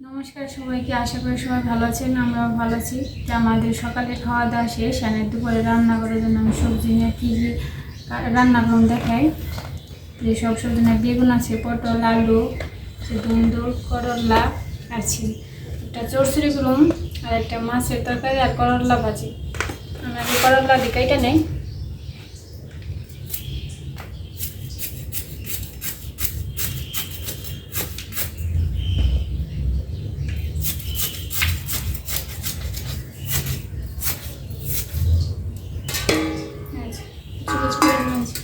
নমস্কার সবাইকে, আশা করি সবাই ভালো আছেন, আমরাও ভালো আছি। আমাদের সকালে খাওয়া দাওয়া শেষ, আর দুপুরে রান্না করার জন্য আমি সবজি নিয়ে কী কী রান্না করুন দেখাই। যে সব সবজি নিয়ে বেগুন আছে, পটল, আলু সে দুন্দুল করলা আর ছিল একটা চরচুরি করুন আর একটা মাছের তরকারি আর করলা ভাজি। আমি আগে করলা দিকে এটা নেই আচ্ছা, কিছু কিছু করে নিয়েছি।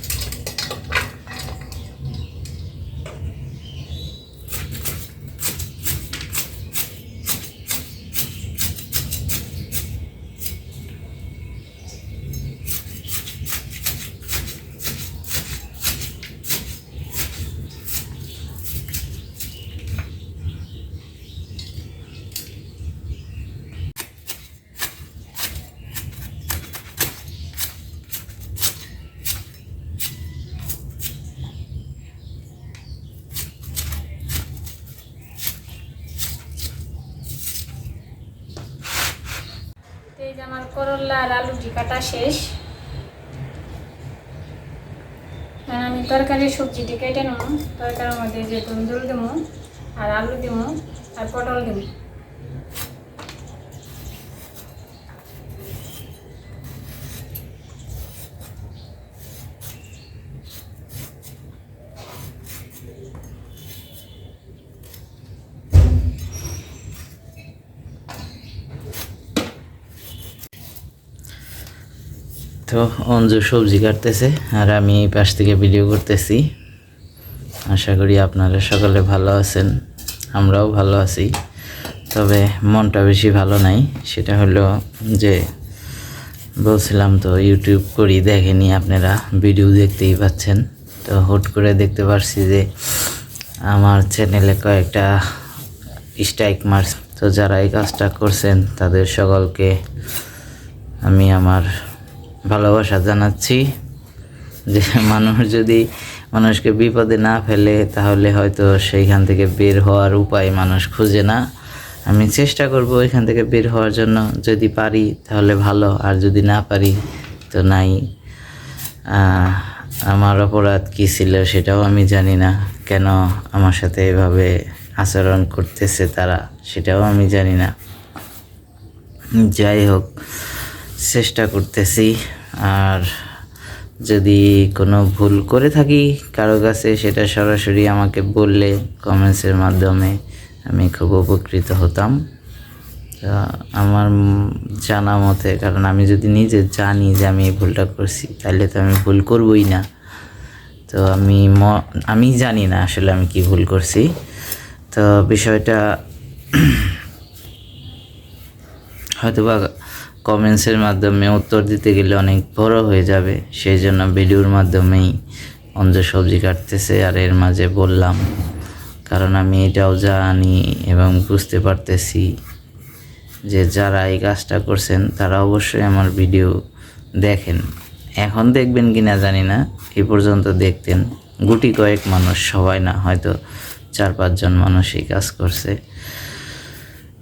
তো এই যে আমার আর আলু কাটা শেষ। আমি তরকারি সবজিটি কেটে নেব। তরকারির মধ্যে যে তন্দুল দেবো আর আলু দেবো আর পটল দেবো। তো অঞ্জু সবজি কাটতেছে, আর আমি পাশ থেকে ভিডিও করতেছি। আশা করি আপনারা সকলে ভালো আছেন, আমরাও ভালো আছি। তবে মনটা বেশি ভালো নাই, সেটা হলো যে বলছিলাম তো ইউটিউব করি, দেখেনি আপনারা ভিডিও দেখতেই পাচ্ছেন। তো হুট করে দেখতে পারছি যে আমার চ্যানেলে কয়েকটা স্ট্রাইক মার্চ তো যারা এই কাজটা করছেন, তাদের সকলকে আমি আমার ভালোবাসা জানাচ্ছি যে মানুষ যদি মানুষকে বিপদে না ফেলে, তাহলে হয়তো সেইখান থেকে বের হওয়ার উপায় মানুষ খুঁজে না। আমি চেষ্টা করব এখান থেকে বের হওয়ার জন্য। যদি পারি, তাহলে ভালো। আর যদি না পারি, তো নাই। আমার অপরাধ কী ছিল সেটাও আমি জানি না। কেন আমার সাথে এভাবে আচরণ করতেছে তারা, সেটাও আমি জানি না। যাই হোক চেষ্টা করতেছি। আর যদি কোনো ভুল করে থাকি কারও কাছে, সেটা সরাসরি আমাকে বললে কমেন্টসের মাধ্যমে আমি খুব উপকৃত হতাম। আমার জানা মতে, কারণ আমি যদি নিজে জানি যে আমি এই ভুলটা করছি, তাহলে তো আমি ভুল করবই না। তো আমি ম, আমি জানি না আসলে আমি কি ভুল করছি। তো বিষয়টা হয়তোবা কমেন্টসের মাধ্যমে উত্তর দিতে গেলে অনেক বড় হয়ে যাবে। সেই জন্য ভিডিওর মাধ্যমেই অঞ্জ সবজি কাটতেছে আর এর মাঝে বললাম, কারণ আমি এটাও জানি এবং বুঝতে পারতেছি যে যারা এই কাজটা করছেন, তারা অবশ্যই আমার ভিডিও দেখেন। এখন দেখবেন কি না জানি না, এ পর্যন্ত দেখতেন। গুটি কয়েক মানুষ, সবাই না, হয়তো চার পাঁচজন মানুষ এই কাজ করছে।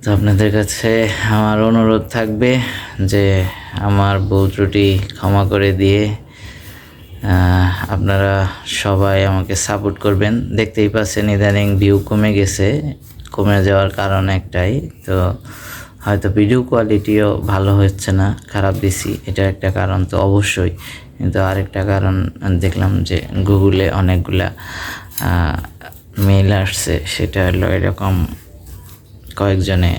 তো আপনাদের কাছে আমার অনুরোধ থাকবে যে আমার ভুল ত্রুটি ক্ষমা করে দিয়ে আপনারা সবাই আমাকে সাপোর্ট করবেন। দেখতেই পাচ্ছেন ইদানিং ভিউ কমে গেছে, কমে যাওয়ার কারণ একটাই, তো হয়তো ভিডিও কোয়ালিটিও ভালো হচ্ছে না, খারাপ বেশি, এটা একটা কারণ তো অবশ্যই। কিন্তু আরেকটা কারণ দেখলাম যে গুগলে অনেকগুলা মেল আসছে, সেটা হলো এরকম কয়েকজনে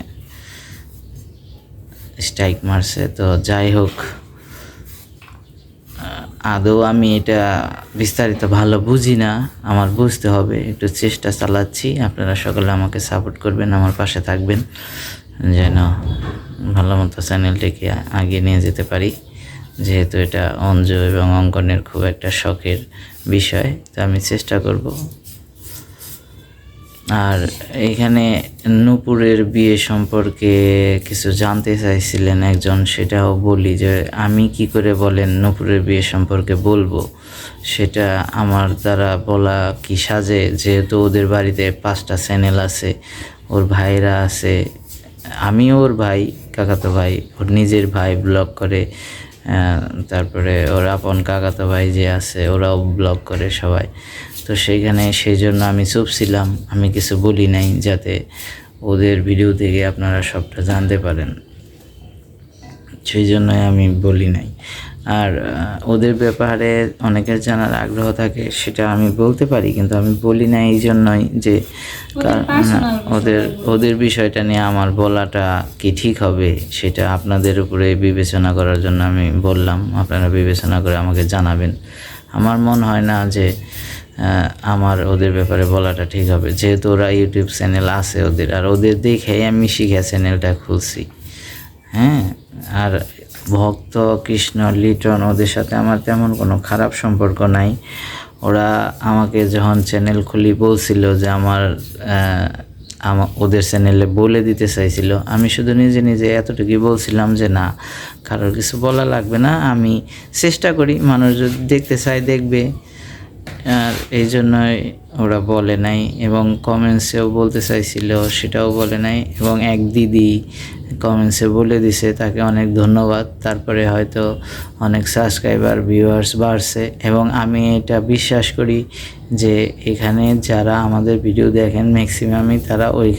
স্ট্রাইক মারছে। তো যাই হোক আদৌ আমি এটা বিস্তারিত ভালো বুঝি না, আমার বুঝতে হবে। একটু চেষ্টা চালাচ্ছি। আপনারা সকলে আমাকে সাপোর্ট করবেন, আমার পাশে থাকবেন। যেন ভালো মতো চ্যানেলটিকে আগিয়ে নিয়ে যেতে পারি। যেহেতু এটা অঞ্জ এবং অঙ্কনের খুব একটা শখের বিষয়, তো আমি চেষ্টা করব আর এখানে নূপুরের বিয়ে সম্পর্কে কিছু জানতে চাইছিলেন একজন, সেটাও বলি যে আমি কি করে বলেন নূপুরের বিয়ে সম্পর্কে বলব? সেটা আমার দ্বারা বলা কি সাজে? যেহেতু ওদের বাড়িতে পাঁচটা চ্যানেল আছে, ওর ভাইরা আছে, আমিও ওর ভাই, কাকাতো ভাই, ওর নিজের ভাই ব্লগ করে তারপরে ওর আপন কাকাতো ভাই যে আছে, ওরাও ব্লগ করে সবাই। তো সেইখানে সেই জন্য আমি চুপ ছিলাম। আমি কিছু বলি নাই যাতে ওদের ভিডিও থেকে আপনারা সবটা জানতে পারেন। সেই জন্যই আমি বলি নাই। আর ওদের ব্যাপারে অনেকের জানার আগ্রহ থাকে সেটা আমি বলতে পারি কিন্তু আমি বলি না এই জন্যই যে ওদের ওদের বিষয়টা নিয়ে আমার বলাটা কি ঠিক হবে সেটা আপনাদের উপরে বিবেচনা করার জন্য আমি বললাম। আপনারা বিবেচনা করে আমাকে জানাবেন। আমার মনে হয় না যে আমার ওদের ব্যাপারে বলাটা ঠিক হবে। যেহেতু ওরা ইউটিউব চ্যানেল আছে ওদের, আর ওদের দেখেই আমি শিখা চ্যানেলটা খুলছি। হ্যাঁ আর ভক্ত, কৃষ্ণ, লিটন, ওদের সাথে আমার তেমন কোনো খারাপ সম্পর্ক নাই। ওরা আমাকে যখন চ্যানেল খুলি বলছিল যে আমার আমা, ওদের চ্যানেলে বলে দিতে চাইছিল, আমি শুধু নিজে নিজে এতটুকুই বলছিলাম যে না, কারোর কিছু বলা লাগবে না, আমি চেষ্টা করি মানুষ যদি দেখতে চায় দেখবে। আর এই জন্যই ওরা বলে নাই এবং কমেন্টসেও বলতে চাইছিল, সেটাও বলে নাই এবং এক দিদি কমেন্টসে বলে দিছে, তাকে অনেক ধন্যবাদ। তারপরে হয়তো অনেক সাবস্ক্রাইবার ভিউয়ার্স বাড়ছে এবং আমি এটা বিশ্বাস করি যে এখানে যারা আমাদের ভিডিও দেখেন ম্যাক্সিমামই তারা ওই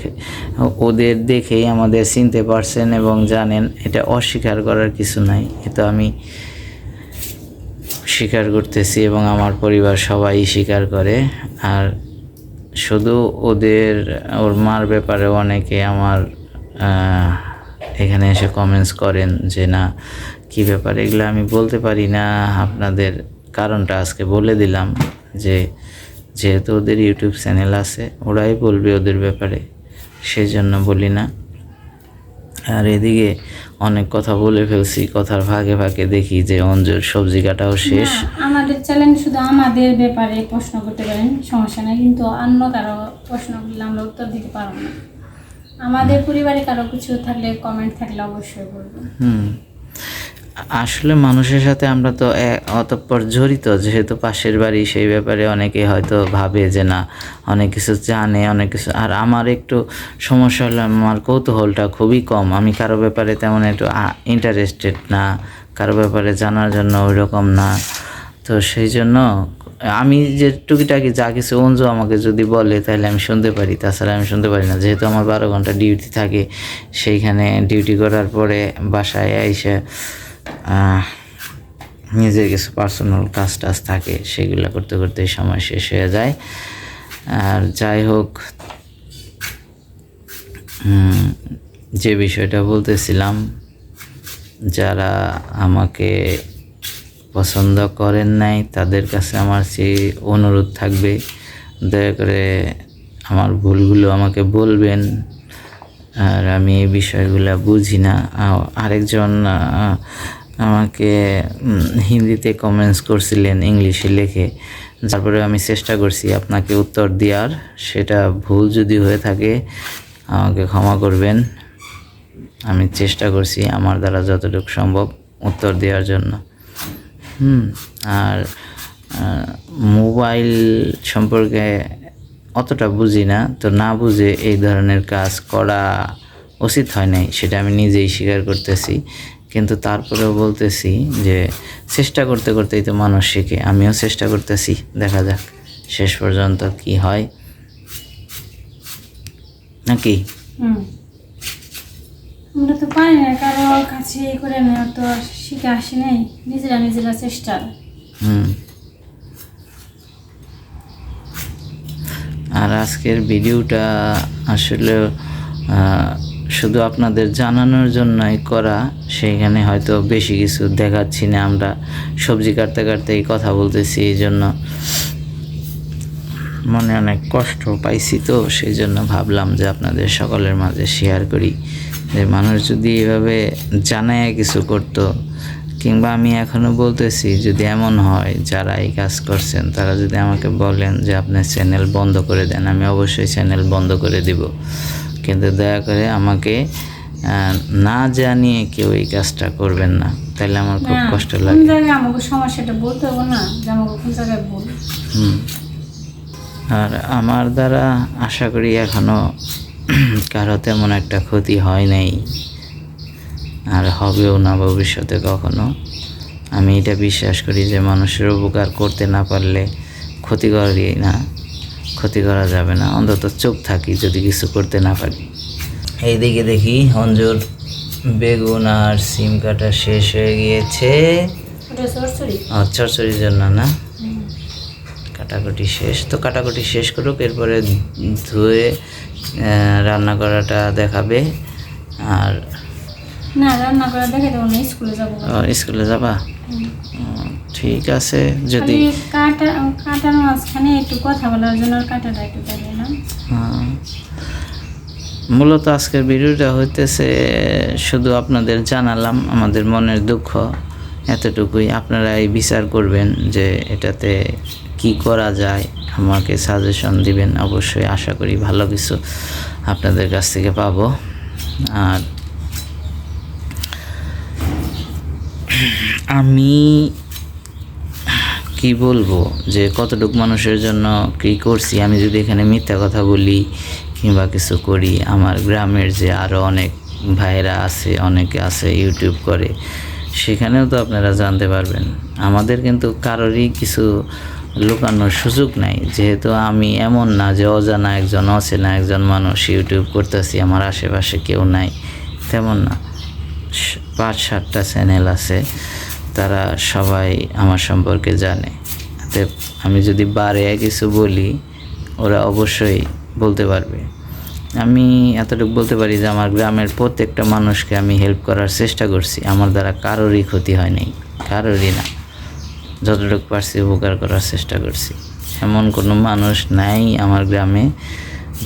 ওদের দেখেই আমাদের চিনতে পারছেন এবং জানেন, এটা অস্বীকার করার কিছু নাই। এটা আমি স্বীকার করতেছি এবং আমার পরিবার সবাই স্বীকার করে। আর শুধু ওদের, ওর মার ব্যাপারে অনেকে আমার এখানে এসে কমেন্টস করেন যে, না, কি ব্যাপার? এগুলো আমি বলতে পারি না। আপনাদের কারণটা আজকে বলে দিলাম যে, যেহেতু ওদের ইউটিউব চ্যানেল আছে, ওরাই বলবে ওদের ব্যাপারে। সেই জন্য বলি না। আর এদিকে অনেক কথা বলে ফেলছি কথার ভাগে ভাগে দেখি যে অঞ্জুর সবজি কাটাও শেষ। আমাদের চ্যালেঞ্জ শুধু আমাদের ব্যাপারে প্রশ্ন করতে পারেন সমস্যা নাই কিন্তু অন্য কারও প্রশ্ন করলে আমরা উত্তর দিতে পারব না। আমাদের পরিবারে কারও কিছু থাকলে কমেন্ট থাকলে অবশ্যই বলব হুম। আসলে মানুষের সাথে আমরা তো অতঃপর জড়িত, যেহেতু পাশের বাড়ি, সেই ব্যাপারে অনেকে হয়তো ভাবে যে না, অনেক কিছু জানে, অনেক কিছু, আর আমার একটু সমস্যা হলো, আমার কৌতূহলটা খুবই কম। আমি কারও ব্যাপারে তেমন একটু ইন্টারেস্টেড না, কারও ব্যাপারে জানার জন্য ওই রকম না। তো সেই জন্য, আমি যে টুকিটাকি যা কিছু অঞ্জু আমাকে যদি বলে, তাহলে আমি শুনতে পারি। তাছাড়া আমি শুনতে পারি না। যেহেতু আমার বারো ঘণ্টা ডিউটি থাকে, সেইখানে ডিউটি করার পরে বাসায় এসে নিজের কিছু পার্সোনাল কাজ টাজ থাকে, সেগুলো করতে করতে সময় শেষ হয়ে যায়। আর যাই হোক যে বিষয়টা বলতেছিলাম, যারা আমাকে পছন্দ করেন নাই, তাদের কাছে আমার সেই অনুরোধ থাকবে, দয়া করে আমার ভুলগুলো আমাকে বলবেন। আর আমি এই বিষয়গুলো বুঝি না। আরেকজন আমাকে হিন্দিতে কমেন্টস করছিলেন, ইংলিশে লেখে। তারপরে আমি চেষ্টা করছি আপনাকে উত্তর দেওয়ার। সেটা ভুল যদি হয়ে থাকে, আমাকে ক্ষমা করবেন। আমি চেষ্টা করছি আমার দ্বারা যতটুকু সম্ভব উত্তর দেওয়ার জন্য। হুম, আর মোবাইল সম্পর্কে অতটা বুঝি না তো না বুঝে এই ধরনের কাজ করা উচিত হয় নাই সেটা আমি নিজেই স্বীকার করতেছি। কিন্তু তারপরেও বলতেছি যে চেষ্টা করতে করতেই তো মানুষ শিখে আমিও চেষ্টা করতেছি দেখা যাক শেষ পর্যন্ত কি হয়। নাকি? আমরা তো পারি না কারও কাছে করে নেওয়া তো শিখে আসি নাই নিজেরা নিজেরা চেষ্টা। হুম। আর আজকের ভিডিওটা আসলে শুধু আপনাদের জানানোর জন্যই করা, সেইখানে হয়তো বেশি কিছু দেখাচ্ছি না আমরা। সবজি কাটতে কাটতেই কথা বলতেছি, এই জন্য মনে অনেক কষ্ট পাইছি তো, সেই জন্য ভাবলাম যে আপনাদের সকলের মাঝে শেয়ার করি। যে মানুষ যদি এভাবে জানায় কিছু করতো কিংবা আমি এখনও বলতেছি যদি এমন হয় যারা এই কাজ করছেন তারা যদি আমাকে বলেন যে আপনার চ্যানেল বন্ধ করে দেন আমি অবশ্যই চ্যানেল বন্ধ করে দিব। কিন্তু দয়া করে আমাকে না জানিয়ে কেউ এই কাজটা করবেন না। তাহলে আমার খুব কষ্ট কোন লাগে। আমাকে সমস্যাটা বলতে হবে না যে আমাকে কোন জায়গায় বল হুম। আর আমার দ্বারা আশা করি এখনও কারও তেমন একটা ক্ষতি হয় নাই। আর হবেও না ভবিষ্যতে কখনো। আমি এটা বিশ্বাস করি যে মানুষের উপকার করতে না পারলে ক্ষতি করি না ক্ষতি করা যাবে না। অন্তত চুপ থাকি যদি কিছু করতে না পারি। এইদিকে দেখি অঞ্জুর বেগুন আর সিম কাটা শেষ হয়ে গিয়েছে। সরসরি জন্য না? কাটাকুটি শেষ। তো কাটাকুটি শেষ করুক এরপরে ধুয়ে রান্না করাটা দেখাবে। আর না রান্না করে দেখে দেবো না স্কুলে যাব। ও, স্কুলে যাবা? ঠিক আছে যদি কাটা কাটার মাঝখানে একটু কথা বলার জন্য কাটাটা একটু না। হ্যাঁ। মূলত আজকের ভিডিওটা হইতেছে শুধু আপনাদের জানালাম আমাদের মনের দুঃখ এতটুকুই। আপনারা এই বিচার করবেন যে এটাতে কি করা যায় আমাকে সাজেশন দিবেন অবশ্যই আশা করি ভালো কিছু আপনাদের কাছ থেকে পাবো। আর আমি, কি বলব, যে কতটুকু মানুষের জন্য কি করছি, আমি যদি এখানে মিথ্যা কথা বলি কিংবা কিছু করি, আমার গ্রামের যে আরও অনেক ভাইরা আছে, অনেকে আছে ইউটিউব করে, সেখানেও তো আপনারা জানতে পারবেন। আমাদের কিন্তু কারোরই কিছু লুকানোর সুযোগ নাই। যেহেতু আমি এমন না যে অজানা একজন, অচেনা একজন মানুষ ইউটিউব করতেছি, আমার আশেপাশে কেউ নাই, তেমন না। পাঁচ সাতটা চ্যানেল আছে, তারা সবাই আমার সম্পর্কে জানে। আমি যদি বারে কিছু বলি, ওরা অবশ্যই বলতে পারবে। আমি এতটুকু বলতে পারি যে, আমার গ্রামের প্রত্যেকটা মানুষকে আমি হেল্প করার চেষ্টা করছি। আমার দ্বারা কারোরই ক্ষতি হয় নাই, কারোরই না। যতটুকু পারছি উপকার করার চেষ্টা করছি। এমন কোনো মানুষ নাই আমার গ্রামে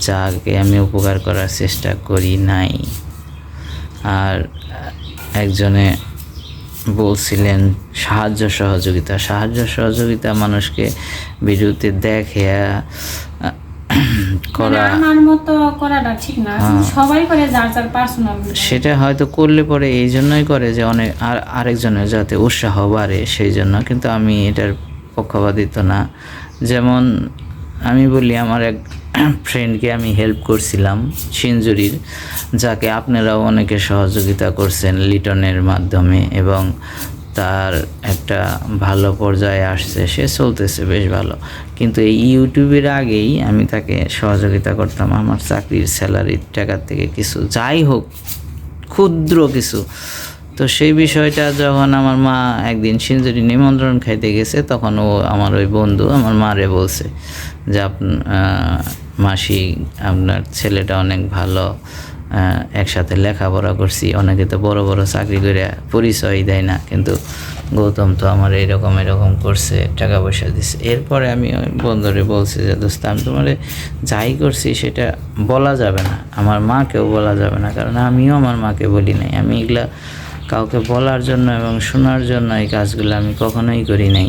যাকে আমি উপকার করার চেষ্টা করি নাই। আর একজনে বলছিলেন সাহায্য সহযোগিতা। সাহায্য সহযোগিতা মানুষকে ভিডিওতে দেখে মানে করা আমার মতো করাটা ঠিক না। সবাই করে যার যার পার্সোনাল সেটা হয়তো করলে পরে এই জন্যই করে যে অনেক আর আরেকজনের যাতে উৎসাহ বাড়ে সেই জন্য। কিন্তু আমি এটার পক্ষপাতিত না। যেমন আমি বলি আমার এক ফ্রেন্ডকে আমি হেল্প করছিলাম সিনজুরির যাকে আপনারাও অনেকে সহযোগিতা করছেন লিটনের মাধ্যমে এবং তার একটা ভালো পর্যায়ে আসছে, সে চলতেছে বেশ ভালো। কিন্তু এই ইউটিউবের আগেই আমি তাকে সহযোগিতা করতাম, আমার চাকরির স্যালারির টাকার থেকে কিছু, যাই হোক, ক্ষুদ্র কিছু তো সেই বিষয়টা যখন আমার মা একদিন সিঞ্জুরি নিমন্ত্রণ খাইতে গেছে, তখন ও আমার ওই বন্ধু, আমার মারে বলছে যে, আপ মাসি, আপনার ছেলেটা অনেক ভালো একসাথে লেখাপড়া করছি, অনেকে তো বড় বড় চাকরি করে পরিচয় দেয় না, কিন্তু গৌতম তো আমার এরকম এরকম করছে, টাকা পয়সা দিচ্ছে এরপরে আমি ওই বন্ধুরে বলছি যে, দোস্ত, আমি তোমার যাই করছি সেটা বলা যাবে না, আমার মাকেও বলা যাবে না, কারণ আমিও আমার মাকে বলি নাই, আমি এগুলা কাউকে বলার জন্য এবং শোনার জন্য এই কাজগুলো আমি কখনোই করি নাই।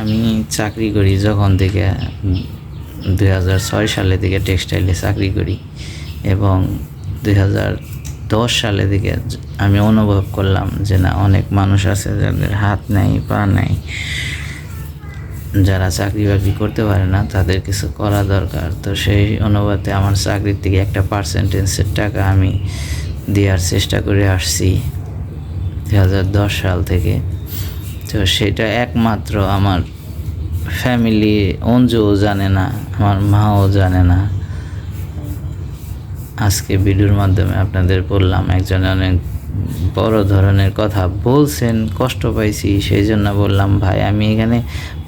আমি চাকরি করি যখন থেকে দুই হাজার ছয় সালে থেকে টেক্সটাইলে চাকরি করি এবং দুই দশ সালে থেকে আমি অনুভব করলাম যে না, অনেক মানুষ আছে যাদের হাত নেই, পা নেই। যারা চাকরি বাকরি করতে পারে না, তাদের কিছু করা দরকার। তো সেই অনুপাতে আমার চাকরির থেকে একটা পার্সেন্টেজের টাকা আমি দেওয়ার চেষ্টা করে আসছি দুই হাজার দশ সাল থেকে। তো সেটা একমাত্র আমার ফ্যামিলি অঞ্জুও জানে না, আমার মাও জানে না। আজকে ভিডিওর মাধ্যমে আপনাদের বললাম, একজন অনেক বড় ধরনের কথা বলছেন, কষ্ট পাইছি সেই জন্য বললাম, ভাই, আমি এখানে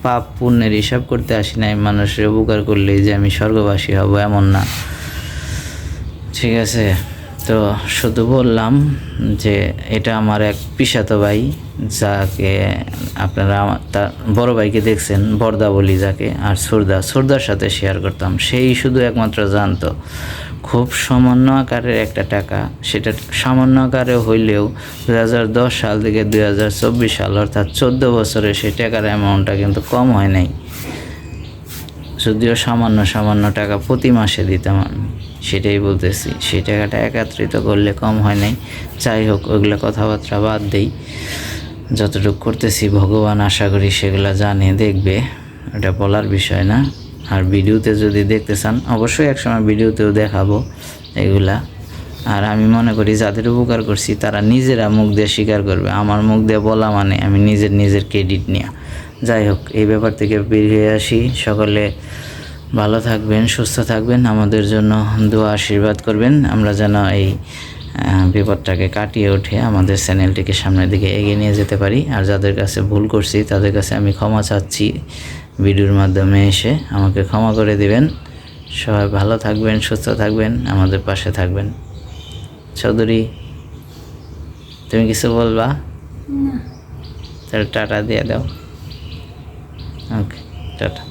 পাপ পুণ্যের হিসাব করতে আসি নাই, মানুষের উপকার করলেই যে আমি স্বর্গবাসী হব, এমন না। ঠিক আছে? তো শুধু বললাম যে এটা আমার এক পিসাতো ভাই, যাকে আপনারা তার বড় ভাইকে দেখছেন, বর্দা বলি যাকে, আর সুরদা। সুরদার সাথে শেয়ার করতাম। সেই শুধু একমাত্র জানতো, খুব সামান্য আকারের একটা টাকা। সেটা সামান্য আকারে হইলেও দু হাজার দশ সাল থেকে দুই হাজার চব্বিশ সাল, অর্থাৎ চোদ্দ বছরে সেই টাকার অ্যামাউন্টটা কিন্তু কম হয় নাই। যদিও সামান্য সামান্য টাকা প্রতি মাসে দিতাম আমি, সেটাই বলতেছি। সেই টাকাটা একত্রিত করলে কম হয় নাই। যাই হোক, ওইগুলো কথাবার্তা বাদ দেই। যতটুকু করতেছি, ভগবান আশা করি সেগুলো জানে দেখবে। এটা বলার বিষয় না। আর ভিডিওতে যদি দেখতে চান, অবশ্যই একসময় ভিডিওতেও দেখাবো এগুলা। আর আমি মনে করি, যাদের উপকার করছি, তারা নিজেরা মুখ দিয়ে স্বীকার করবে। আমার মুখ দিয়ে বলা মানে আমি নিজের নিজের ক্রেডিট নেওয়া যাই হোক এই ব্যাপার থেকে বেরিয়ে আসি। সকলে ভালো থাকবেন সুস্থ থাকবেন। আমাদের জন্য দোয়া আশীর্বাদ করবেন। আমরা যেন এই বিপদটাকে কাটিয়ে উঠে আমাদের চ্যানেলটিকে সামনের দিকে এগিয়ে নিয়ে যেতে পারি। আর যাদের কাছে ভুল করছি তাদের কাছে আমি ক্ষমা চাচ্ছি ভিডিওর মাধ্যমে এসে। আমাকে ক্ষমা করে দিবেন। সবাই ভালো থাকবেন সুস্থ থাকবেন আমাদের পাশে থাকবেন। চৌধুরী তুমি কিছু বলবা? তাহলে টাটা দিয়ে দাও। ওকে টাটা